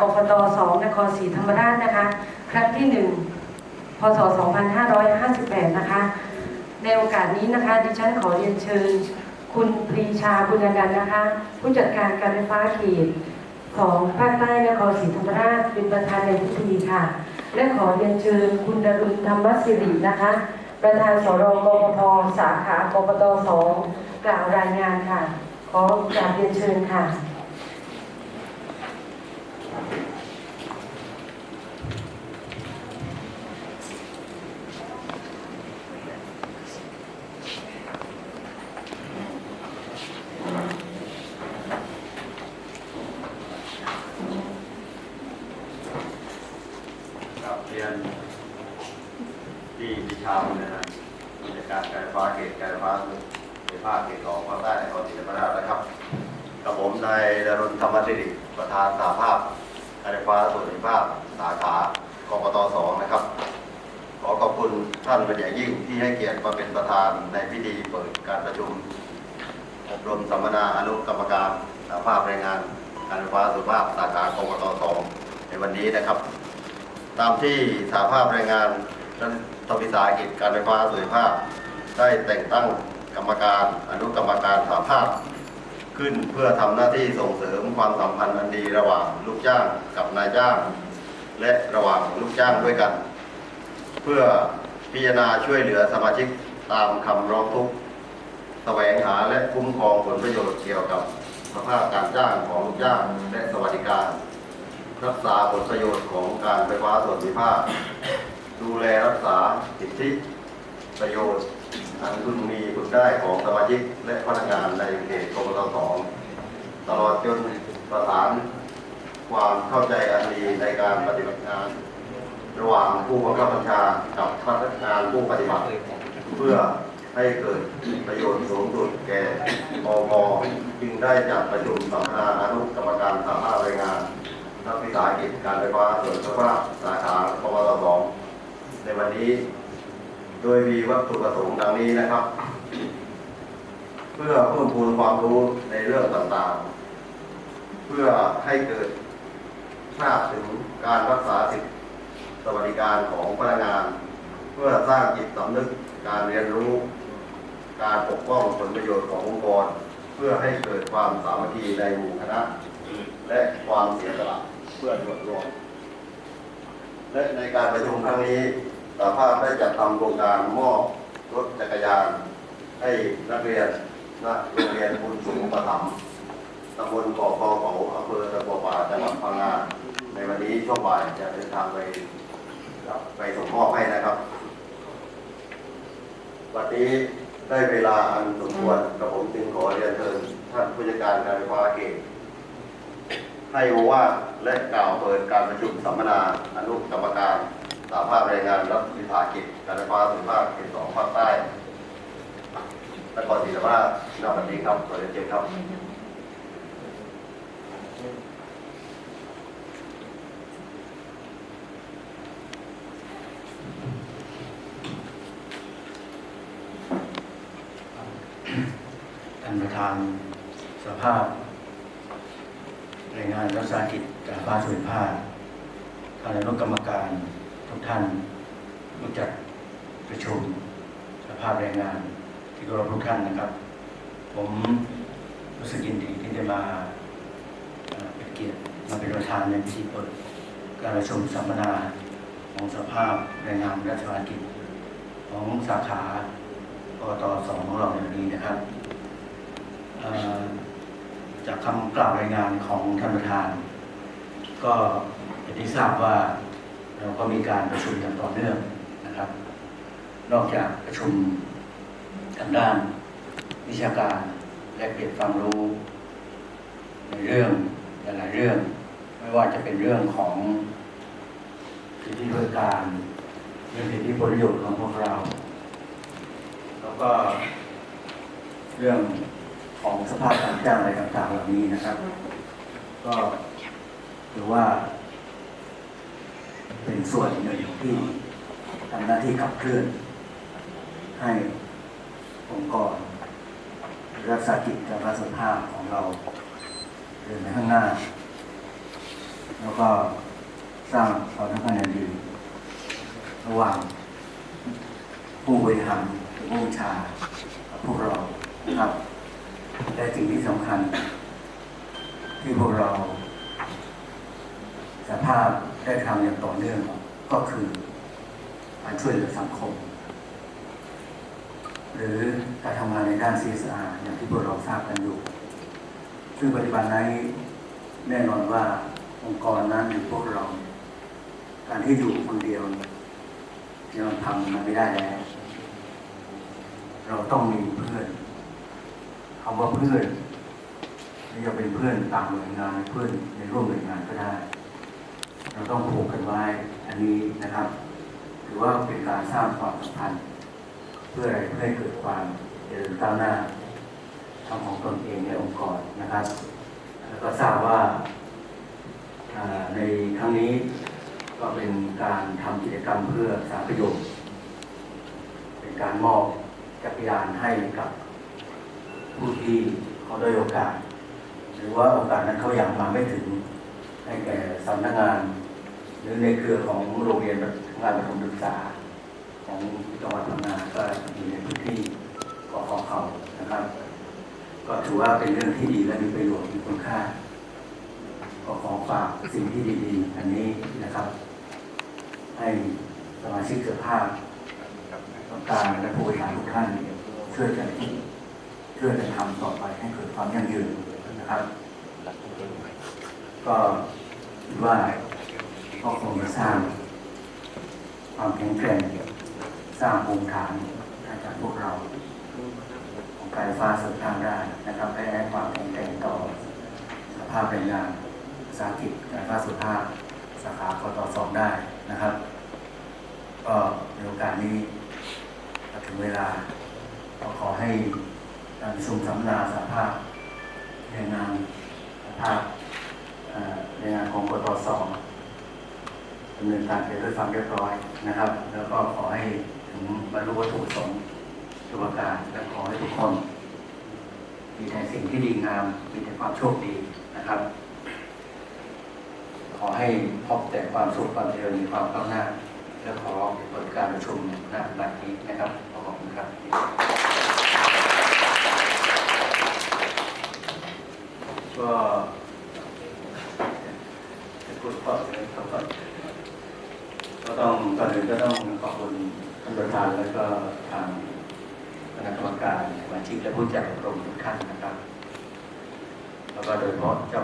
กกต2นครศรีธรรมราชนะคะ ครั้งที่ 1 พศ 2558 นะคะ ในโอกาสนี้นะคะ ดิฉันขอเรียนเชิญ คุณปรีชาบุญนันท์นะคะ ผู้จัดการการไฟฟ้าเขตของภาคใต้นครศรีธรรมราชเป็นประธานในพิธีค่ะ และขอเรียนเชิญคุณดรุณธรรมสิรินะคะ ประธานสรกปทสาขากปต2กล่าวรายงานค่ะ ขอกราบเรียนเชิญค่ะ เรียนที่พิชามนะฮะกิจการการฟ้าเขตการฟ้าในภาคเขตของภาคใต้ในนครศรีธรรมราชนะครับกับผมนายดารุณธรรมสิริประธานสาภาพการฟ้าส่วนภูมิภาคสาขากกตสองนะครับ ขอขอบคุณท่านเป็นอย่างยิ่งที่ให้เกียรติมาเป็นประธานในพิธีเปิดการประชุมอบรมสัมมนาอนุกรรมการสาภาพแรงงาน การไฟฟ้าส่วนภูมิภาคสาขากกตสองในวันนี้นะครับ ตามที่สาภาพแรงงานและทวิสาหกิจการไฟฟ้าส่วนภูมิภาคได้แต่งตั้งกรรมการอนุกรรมการสาภาพ ขึ้นเพื่อทำหน้าที่ส่งเสริมความสัมพันธ์อันดีระหว่างลูกจ้างกับนายจ้าง และระหว่างลูกจ้างด้วยกัน เพื่อพิจารณาช่วยเหลือสมาชิกตามคำร้องทุกข์แสวงหาและคุ้มครองผลประโยชน์เกี่ยวกับสภาพการจ้างของลูกจ้างและสวัสดิการ รักษาผลประโยชน์ของการไฟฟ้าส่วนภูมิภาค ดูแลรักษาสิทธิประโยชน์อันพึงมีพึงได้ของสมาชิกและพนักงานในเขตกรมตสองตลอดจนประสานความเข้าใจอันดีในการปฏิบัติงาน ระหว่างผู้บังคับบัญชากับพนักงานผู้ปฏิบัติ เพื่อให้เกิดประโยชน์สูงสุดแก่อกจึงได้จัดประชุมสัมมนาอนุกรรมการสาภาพแรงงาน กวิสาหกิจการไฟฟ้าส่วนภูมิภาคสาขาปวสสองในวันนี้ โดยมีวัตถุประสงค์ดังนี้นะครับ เพื่อเพิ่มพูนความรู้ในเรื่องต่างๆ เพื่อให้เกิดทราบถึงการรักษาสิทธิสวัสดิการของพนักงาน เพื่อสร้างจิตสำนึกการเรียนรู้ การปกป้องผลประโยชน์ขององค์กร เพื่อให้เกิดความสามัคคีในหมู่คณะ และความเสียสละเพื่อส่วนรวม และในการประชุมครั้งนี้สาภาพได้จัดทำโครงการมอบรถจักรยาน ให้นักเรียนณโรงเรียนบุญสูงประถมตำบลเกาะคอเขาอำเภอตะกัวป่าจังหวัดพังงาในวันนี้ช่วงบ่ายจะเดินทางไปรับไปส่งมอบให้นะครับ วันนี้ได้เวลาอันสมควรกับผมจึงขอเรียนเชิญท่านผู้จัดการการไฟฟ้าเขต ให้โอวาทและกล่าวเปิดการประชุมสัมมนาอนุกรรมการสาภาพแรงงานรัฐวิสาหกิจการไฟฟ้าส่วนภาคเขตสองภาคใต้นครศรีธรรมราชณวันนี้ครับขอเรียนเชิญครับท่านประธานสภาพ แรงงานรัฐวิสาหกิจการฟ้าส่วนภาคท่านอนุกรรมการทุกท่านผู้จัดประชุมสภาพแรงงานที่เคารพทุกท่านนะครับ ผมรู้สึกยินดีที่ได้มาเป็นเกียรติมาเป็นประธานในพิธีเปิดการประชุมสัมมนาของสภาพแรงงานรัฐวิสาหกิจของสาขาปตสองของเราในวันนี้นะครับ จากคำกล่าวรายงานของท่านประธาน ก็อย่างที่ทราบว่าเราก็มีการประชุมอย่างต่อเนื่องนะครับ นอกจากประชุมทางด้านวิชาการและเปลี่ยนความรู้ ในเรื่องหลายเรื่อง ไม่ว่าจะเป็นเรื่องของสิทธิบริการเรื่องสิทธิประโยชน์ของพวกเรา แล้วก็เรื่อง ของสภาพการจ้างอะไรต่างๆเหล่านี้นะครับ ก็ถือว่า เป็นส่วนหนึ่งที่ทำหน้าที่ขับเคลื่อน ให้องค์กรรักษากิจการรักษาภาพของเราเดินไปข้างหน้า แล้วก็สร้างความสัมพันธ์อันดีระหว่างผู้บริหารผู้บัญชาพวกเราครับ และสิ่งที่สำคัญ ที่พวกเรา สภาพได้ทำอย่างต่อเนื่องก็คือการช่วยเหลือสังคม หรือการทำงานในด้าน CSR อย่างที่พวกเราทราบกันอยู่ ซึ่งปัจจุบันนี้แน่นอนว่าองค์กรนั้นหรือพวกเรา การที่อยู่คนเดียวเนี่ยมันทำมันไม่ได้แล้ว เราต้องมีเพื่อน คำว่าเพื่อนไม่จะเป็นเพื่อนต่างหน่วยงานเพื่อนในร่วมหน่วยงานก็ได้ เราต้องผูกกันไว้อันนี้นะครับถือว่าเป็นการสร้างความสัมพันธ์ เพื่ออะไรเพื่อให้เกิดความเจริญก้าวหน้าทั้งของตนเองในองค์กรนะครับ แล้วก็ทราบว่าในครั้งนี้ก็เป็นการทำกิจกรรมเพื่อสารประโยชน์ เป็นการมอบจักรยานให้กับ ผู้ที่เขาได้อยโอกาส หรือว่าโอกาสนั้นเขาอยากมาไม่ถึงให้แก่สำนักงาน หรือในเครือของโรงเรียนงานประถมศึกษา ของจังหวัดพังงาก็อยู่ในพื้นที่กขเขานะครับ ก็ถือว่าเป็นเรื่องที่ดีและมีประโยชน์มีคุณค่าก็ขอฝากสิ่งที่ดีๆ อันนี้นะครับ ให้สมาชิกสภาพต้องการและผู้บริหารทุกท่านช่วยกัน คิดช่วยกันทำต่อไปให้เกิดความยั่งยืนนะครับ ก็คิดว่าก็คงจะสร้างความแข็งแกร่งสร้างภูมิฐานให้กับพวกเราของการฟ้าส่วนกลางได้นะครับและให้ความแข็งแกร่งต่อสภาพแรงงานสาหกิจการฟ้าส่วนภาคสาขาคอตสองได้นะครับ ก็ในโอกาสนี้ถึงเวลาก็ขอให้ การประชุมสัมมนาสภาพแรงงานสภาพแรงงานของกตสองดำเนินการไปด้วยความเรียบร้อยนะครับ แล้วก็ขอให้ถึงบรรลุวัตถุประสงค์ทุกประการและขอให้ทุกคน มีแต่สิ่งที่ดีงาม มีแต่ความโชคดีนะครับ ขอให้พบแต่ความสุขความเจริญมีความก้าวหน้า และขอเปิดการประชุมณบัดนี้นะครับ ขอบคุณครับ ก็จะพูดข้อเลยครับก็ต้องก่อนอื่นก็ต้องขอบคุณท่านประธานและก็ทางคณะกรรมการสมาชิกและผู้จัดอบรมทุกท่านนะครับ แล้วก็โดยเฉพาะเจ้า